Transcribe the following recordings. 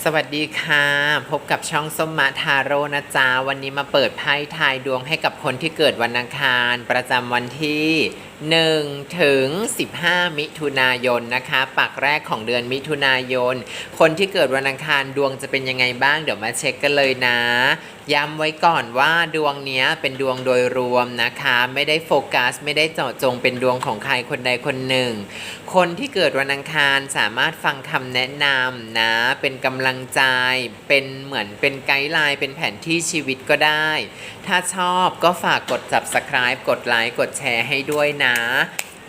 สวัสดีค่ะ พบกับช่องส้มมาทาโร่นะจ๊ะ วันนี้มาเปิดไพ่ทายดวงให้กับคนที่เกิดวันอังคาร ประจำวันที่ 1ถึง15 มิถุนายนนะคะ ปักแรกของเดือนมิถุนายน คนที่เกิดวันอังคารดวงจะเป็นยังไงบ้าง เดี๋ยวมาเช็คกันเลยนะ ย้ำไว้ก่อนว่าดวงนี้เป็นดวงโดยรวมนะคะ ไม่ได้โฟกัส ไม่ได้เจาะจงเป็นดวงของใครคนใดคนหนึ่ง คนที่เกิดวันอังคารสามารถฟังคำแนะนำนะ เป็นกำลังใจ เป็นเหมือนเป็นไกด์ไลน์ เป็นแผนที่ชีวิตก็ได้ ถ้าชอบก็ฝากกด subscribe กดไลค์ กดแชร์ให้ด้วยนะ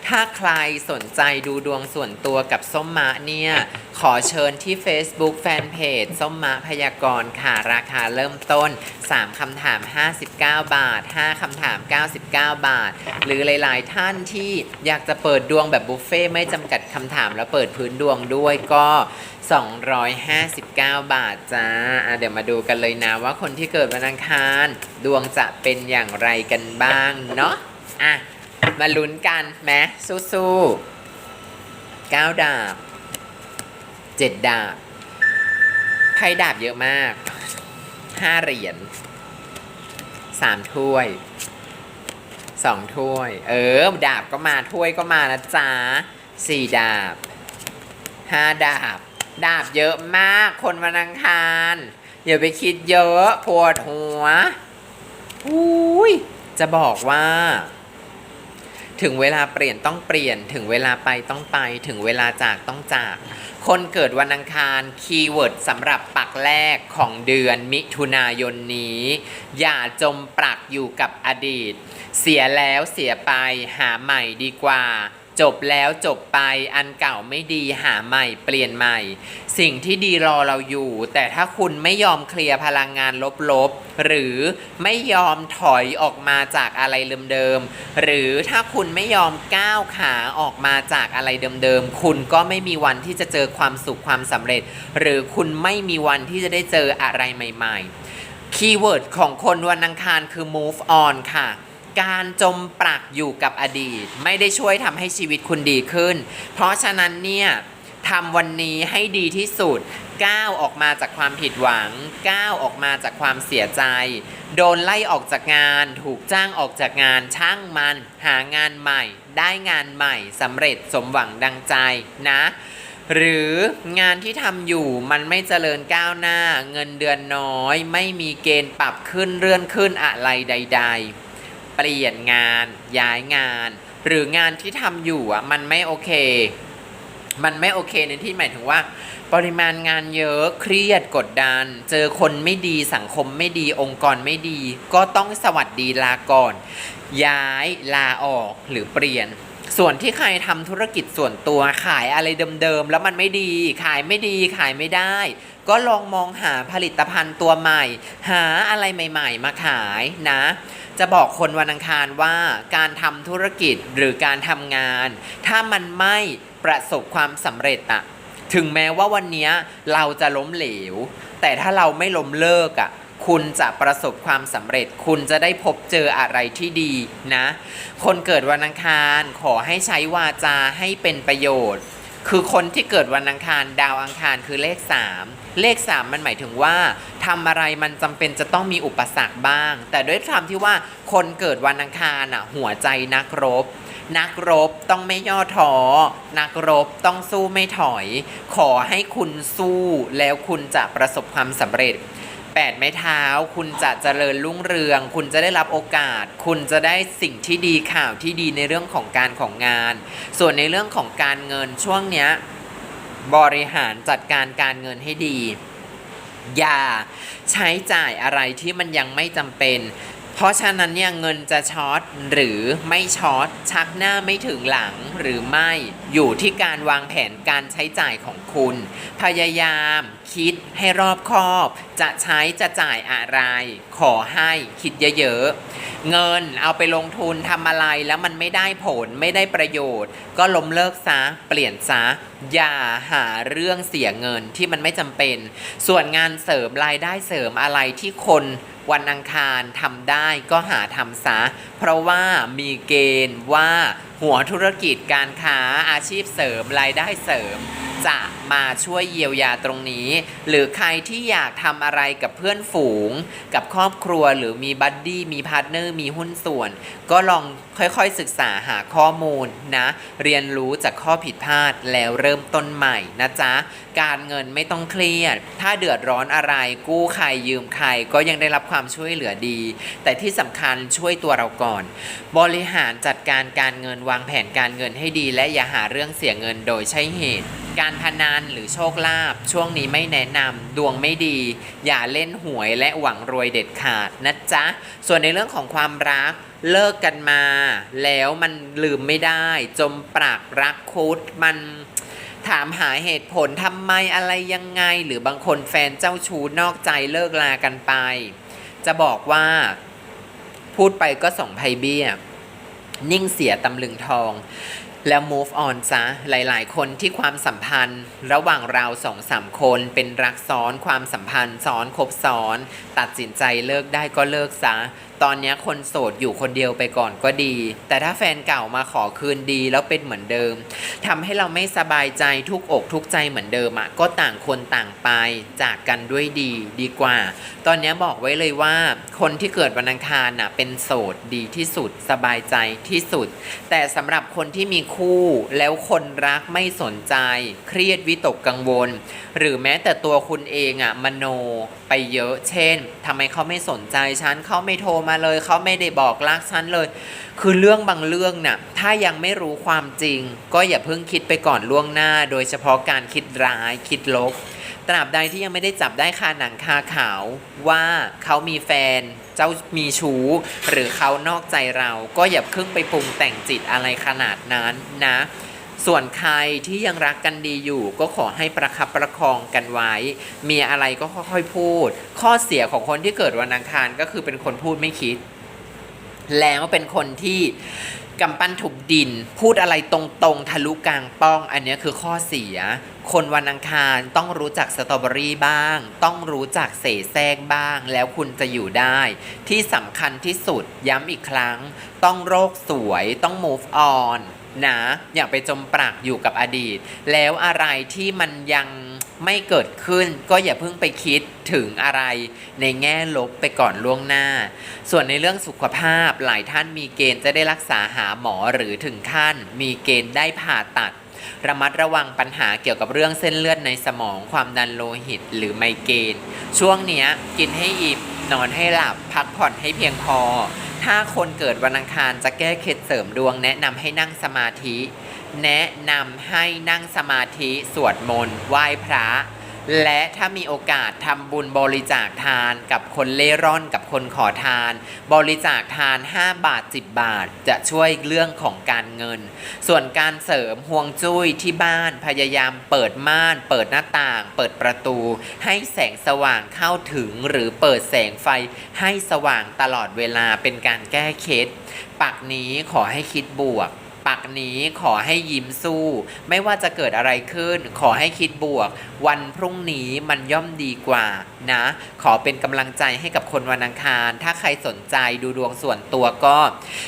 ถ้าใครสนใจดูดวงส่วนตัวกับส้มมะเนี่ย ขอเชิญที่ Facebook Fanpage ส้มมะพยากรณ์ค่ะ ราคาเริ่มต้น 3คำถาม 59 บาท 5คำถาม 99 บาท หรือหลาย ๆ ท่านที่อยากจะเปิดดวงแบบบุฟเฟ่ต์ไม่จำกัดคำถามแล้วเปิดพื้นดวงด้วยก็ 259 บาทจ้าอะเดี๋ยวมาดูกันเลยนะว่าคนที่เกิดวันอังคาร ดวงจะเป็นอย่างไรกันบ้างเนาะอะ มาลุ้นกันแมสู้ๆเก้าดาบเจ็ดดาบไพ่ดาบเยอะมากห้าเหรียญสามถ้วยสองถ้วย เออ ดาบก็มาถ้วยก็มานะจ๊ะสี่ดาบห้าดาบ ดาบเยอะมาก คนวันอังคารอย่าไปคิดเยอะปวดหัวอุ้ยจะบอกว่า ถึงเวลาเปลี่ยนต้องเปลี่ยน ถึงเวลาไปต้องไป ถึงเวลาจากต้องจาก คนเกิดวันอังคารคีย์เวิร์ดสำหรับปักแรกของเดือนมิถุนายนนี้ อย่าจมปลักอยู่กับอดีต เสียแล้วเสียไปหาใหม่ดีกว่า จบแล้วจบไปอันเก่าไม่ดีหาใหม่เปลี่ยนใหม่ สิ่งที่ดีรอเราอยู่ แต่ถ้าคุณไม่ยอมเคลียร์พลังงานลบๆ หรือไม่ยอมถอยออกมาจากอะไรเดิมๆหรือถ้าคุณไม่ยอมก้าวขาออกมาจากอะไรเดิมๆคุณก็ไม่มีวันที่จะเจอความสุขความสำเร็จ หรือคุณไม่มีวันที่จะได้เจออะไรใหม่ ๆ คีย์เวิร์ดของคนวันอังคารคือ move on ค่ะ การจมปลักอยู่กับอดีต ไม่ได้ช่วยทำให้ชีวิตคุณดีขึ้น เพราะฉะนั้นเนี่ยทำวันนี้ให้ดีที่สุดก้าวออกมาจากความผิดหวังก้าวออกมาจากความเสียใจ โดนไล่ออกจากงาน ถูกจ้างออกจากงานช่างมัน หางานใหม่ ได้งานใหม่สำเร็จสมหวังดังใจนะ หรืองานที่ทำอยู่มันไม่เจริญก้าวหน้า เงินเดือนน้อย ไม่มีเกณฑ์ปรับขึ้นเลื่อนขึ้นอะไรใด ๆ เปลี่ยนงานย้ายงาน หรืองานที่ทำอยู่อะมันไม่โอเค มันไม่โอเคในที่หมายถึงว่า ปริมาณงานเยอะเครียดกดดัน เจอคนไม่ดีสังคมไม่ดีองค์กรไม่ดี ก็ต้องสวัสดีลาก่อน ย้ายลาออกหรือเปลี่ยนส่วนที่ใครทำธุรกิจส่วนตัวขายอะไรเดิมๆ แล้วมันไม่ดี ขายไม่ดีขายไม่ได้ ก็ลองมองหาผลิตภัณฑ์ตัวใหม่ หาอะไรใหม่ ๆ มาขายนะ จะบอกคนวันอังคารว่าการทำธุรกิจหรือการทำงาน ถ้ามันไม่ประสบความสำเร็จอะถึงแม้ว่าวันนี้เราจะล้มเหลว แต่ถ้าเราไม่ล้มเลิกอะคุณจะประสบความสำเร็จ คุณจะได้พบเจออะไรที่ดีนะ คนเกิดวันอังคารขอให้ใช้วาจาให้เป็นประโยชน์ คือคนที่เกิดวันอังคารดาวอังคารคือเลข 3 เลข 3 มันหมายถึงว่าทำอะไรมันจำเป็นจะต้องมีอุปสรรคบ้าง แต่ด้วยความที่ว่าคนเกิดวันอังคารอะหัวใจนักรบ นักรบต้องไม่ย่อท้อนักรบต้องสู้ไม่ถอย ขอให้คุณสู้แล้วคุณจะประสบความสำเร็จ แปดไม้เท้า คุณจะเจริญรุ่งเรือง คุณจะได้รับโอกาส คุณจะได้สิ่งที่ดีข่าวที่ดีในเรื่องของการของงาน ส่วนในเรื่องของการเงินช่วงเนี้ยบริหารจัดการการเงินให้ดี อย่าใช้จ่ายอะไรที่มันยังไม่จำเป็น เพราะฉะนั้นเนี่ยเงินจะช็อตหรือไม่ช็อตชักหน้าไม่ถึงหลังหรือไม่อยู่ที่การวางแผนการใช้จ่ายของคุณ พยายามคิดให้รอบคอบ จะใช้จะจ่ายอะไร ขอให้คิดเยอะๆ เงินเอาไปลงทุนทำอะไรแล้วมันไม่ได้ผลไม่ได้ประโยชน์ ก็ล้มเลิกซะ เปลี่ยนซะ อย่าหาเรื่องเสียเงินที่มันไม่จำเป็น ส่วนงานเสริมรายได้เสริมอะไรที่คน วันอังคารทำได้ก็หาทำซะ เพราะว่ามีเกณฑ์ว่า หัวธุรกิจการค้าอาชีพเสริมรายได้เสริมจจะมาช่วยเยียวยาตรงนี้ หรือใครที่อยากทำอะไรกับเพื่อนฝูง กับครอบครัวหรือมีบัดดี้มีพาร์ทเนอร์มีหุ้นส่วน ก็ลองค่อยๆศึกษาหาข้อมูลนะ เรียนรู้จากข้อผิดพลาดแล้วเริ่มต้นใหม่นะจ๊ะ การเงินไม่ต้องเครียด ถ้าเดือดร้อนอะไรกู้ใครยืมใครก็ยังได้รับความช่วยเหลือดี แต่ที่สำคัญช่วยตัวเราก่อน บริหารจัดการการเงินวางแผนการเงินให้ดีและอย่าหาเรื่องเสียเงินโดยใช่เหตุ การพนันหรือโชคลาภช่วงนี้ไม่แนะนำดวงไม่ดี อย่าเล่นหวยและหวังรวยเด็ดขาดนะจ๊ะ ส่วนในเรื่องของความรักเลิกกันมา แล้วมันลืมไม่ได้ จมปรากรักคุดมันถามหาเหตุผลทำไมอะไรยังไง หรือบางคนแฟนเจ้าชู้นอกใจเลิกลากันไป จะบอกว่า พูดไปก็ส่งไพเบี้ย นิ่งเสียตำลึงทอง แล้ว move on ซะ หลายๆ คนที่ความสัมพันธ์ ระหว่างเราสองสามคนเป็นรักซ้อนความสัมพันธ์ซ้อนคบซ้อน ตัดสินใจเลิกได้ก็เลิกซะ ตอนนี้คนโสดอยู่คนเดียวไปก่อนก็ดี แต่ถ้าแฟนเก่ามาขอคืนดีแล้วเป็นเหมือนเดิมทำให้เราไม่สบายใจทุกอกทุกใจเหมือนเดิมอะก็ต่างคนต่างไปจากกันด้วยดีดีกว่า ตอนนี้บอกไว้เลยว่า คนที่เกิดวันอังคารน่ะเป็นโสดดีที่สุด สบายใจที่สุด แต่สำหรับคนที่มีคู่แล้วคนรักไม่สนใจ เครียดวิตกกังวล หรือแม้แต่ตัวคุณเองอะมโนไปเยอะ เช่นทำไมเขาไม่สนใจฉันเขาไม่โทรมาเลยเขาไม่ได้บอกรักฉันเลย คือเรื่องบางเรื่องน่ะถ้ายังไม่รู้ความจริง ก็อย่าเพิ่งคิดไปก่อนล่วงหน้า โดยเฉพาะการคิดร้ายคิดลบตราบใดที่ยังไม่ได้จับได้คาหนังคาขาวว่าเขามีแฟน เจ้ามีชู้ หรือเขานอกใจเรา ก็อย่าเพิ่งไปปรุงแต่งจิตอะไรขนาดนั้นนะ ส่วนใครที่ยังรักกันดีอยู่ ก็ขอให้ประคับประคองกันไว้ มีอะไรก็ค่อยๆพูด ข้อเสียของคนที่เกิดวันอังคารก็คือเป็นคนพูดไม่คิด แล้วเป็นคนที่กำปั้นทุบดิน พูดอะไรตรงๆ ทะลุกลางป้อง อันนี้คือข้อเสีย คนวันอังคารต้องรู้จักสตรอเบอรี่บ้าง ต้องรู้จักเสแสร้งบ้าง แล้วคุณจะอยู่ได้ ที่สำคัญที่สุดย้ำอีกครั้ง ต้องโรคสวยต้อง move on นะอย่าไปจมปลักอยู่กับอดีต แล้วอะไรที่มันยังไม่เกิดขึ้นก็อย่าเพิ่งไปคิดถึงอะไรในแง่ลบไปก่อนล่วงหน้า ส่วนในเรื่องสุขภาพหลายท่านมีเกณฑ์จะได้รักษาหาหมอหรือถึงขั้น มีเกณฑ์ได้ผ่าตัด ระมัดระวังปัญหาเกี่ยวกับเรื่องเส้นเลือดในสมองความดันโลหิต หรือไมเกรนช่วงเนี้ยกินให้อิ่มนอนให้หลับพักผ่อนให้เพียงพอ ถ้าคนเกิดวันอังคารจะแก้เคล็ดเสริมดวง แนะนำให้นั่งสมาธิ แนะนำให้นั่งสมาธิสวดมนต์ไหว้พระ และถ้ามีโอกาสทำบุญบริจาคทานกับคนเล่ร่อนกับคนขอทาน บริจาคทาน 5 บาท 10 บาท จะช่วยเรื่องของการเงิน ส่วนการเสริมห่วงจุ้ยที่บ้านพยายามเปิดม่าน เปิดหน้าต่าง เปิดประตู ให้แสงสว่างเข้าถึงหรือเปิดแสงไฟให้สว่างตลอดเวลาเป็นการแก้เคล็ดปักนี้ขอให้คิดบวก ปักนี้ขอให้ยิ้มสู้ ไม่ว่าจะเกิดอะไรขึ้น ขอให้คิดบวก วันพรุ่งนี้มันย่อมดีกว่านะ ขอเป็นกำลังใจให้กับคนวันอังคาร ถ้าใครสนใจดูดวงส่วนตัวก็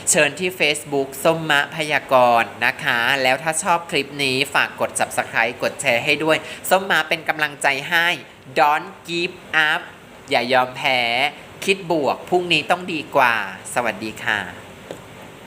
เชิญที่ Facebook ส้มมะพยากรณ์นะคะ แล้วถ้าชอบคลิปนี้ฝากกด Subscribe กดแชร์ให้ด้วย ส้มมะเป็นกำลังใจให้ Don't give up อย่ายอมแพ้ คิดบวก พรุ่งนี้ต้องดีกว่า สวัสดีค่ะ